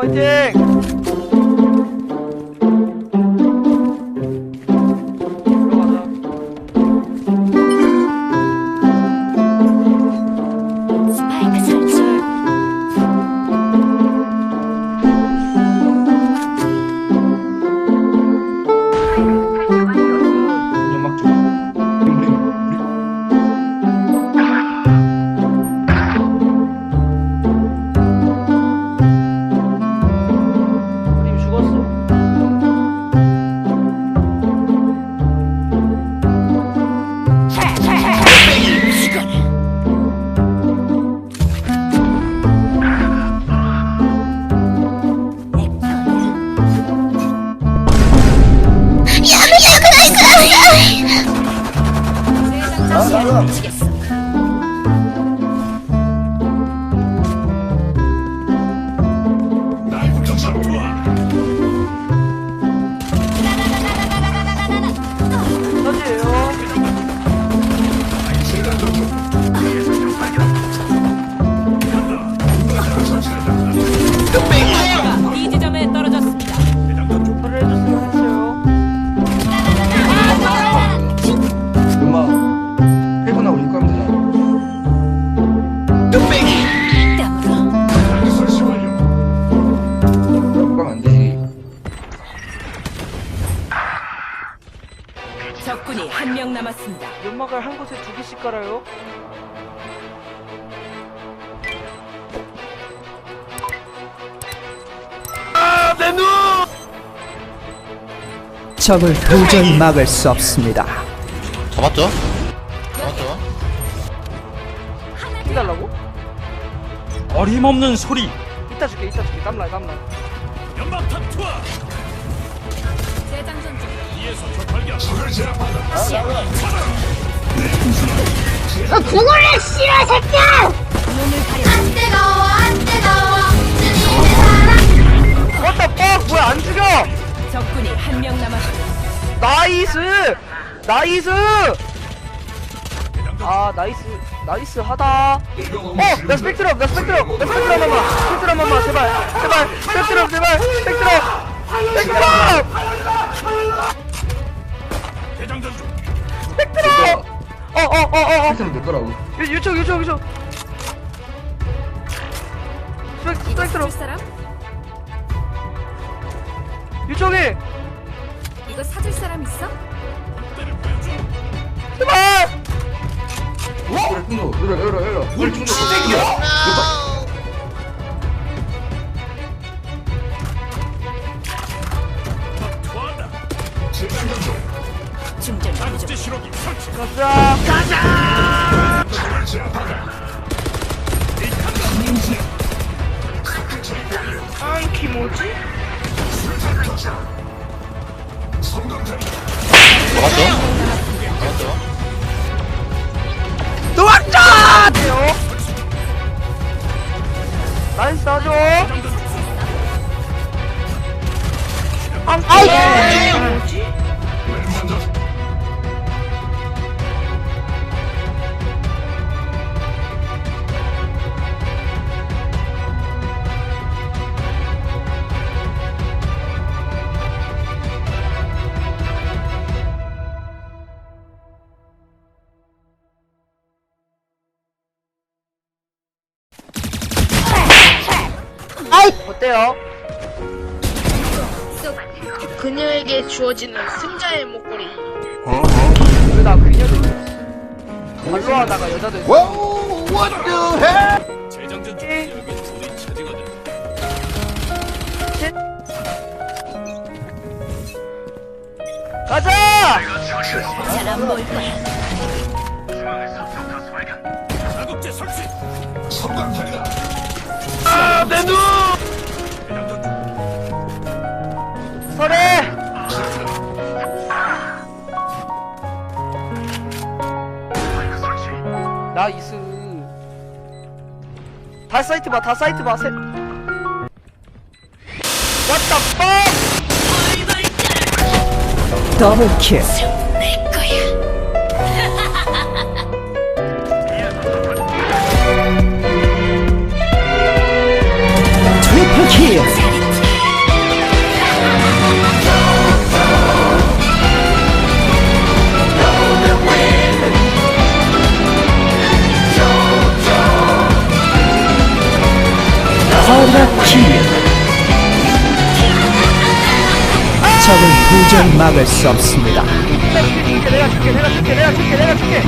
화이팅 Club. 명 남았습니다. 연막을 한 곳에 두 개씩 깔아요 적을 도저히 막을 수 없습니다. 잡았죠? 잡았죠? 해달라고? 어림없는 소리 이따 줄게 이따 줄게 땀나 땀나 재장전 중. 안 뜨거워, 안 뜨거워. What the fuck? 뭐야 안 죽여! 적군이 한 명 남았습니다. 나이스! 나이스! 아 나이스 나이스 하다. 어 나 스펙트럼 나 스펙트럼 나 스펙트럼 한번 스펙트럼 한번 제발 제발 스펙트럼 제발 스펙트럼! 스펙트럼 스펙트럼 어어어어어. 했으면 될 거라고. 유촉 유촉 유촉 스펙, 스펙트럼 사람? 유촉이 이거 사줄 사람 있어? 제발! 그래 충도. 열어 열어? 열어. 물충 도. 야. 중전 완료. 가자 안키 뭐지? 잡았죠? 잡았죠? 어때요? 그녀에게 주어지는 승자의 목걸이. 왜나 그녀도 발로 하다가 여자도 있어 재정전 중 예. 여긴 우리 처지거든 가자! 잘안 보일 거야. 자국제 설치 설해! 다 사이트 봐, 다 사이트 봐. 세... 왔다 빠! 더블 킬. 트리플 킬. 적은 도저히 막을 수 없습니다. 내가 줄게 내가 줄게 내가 줄게 내가 줄게 내가 줄게?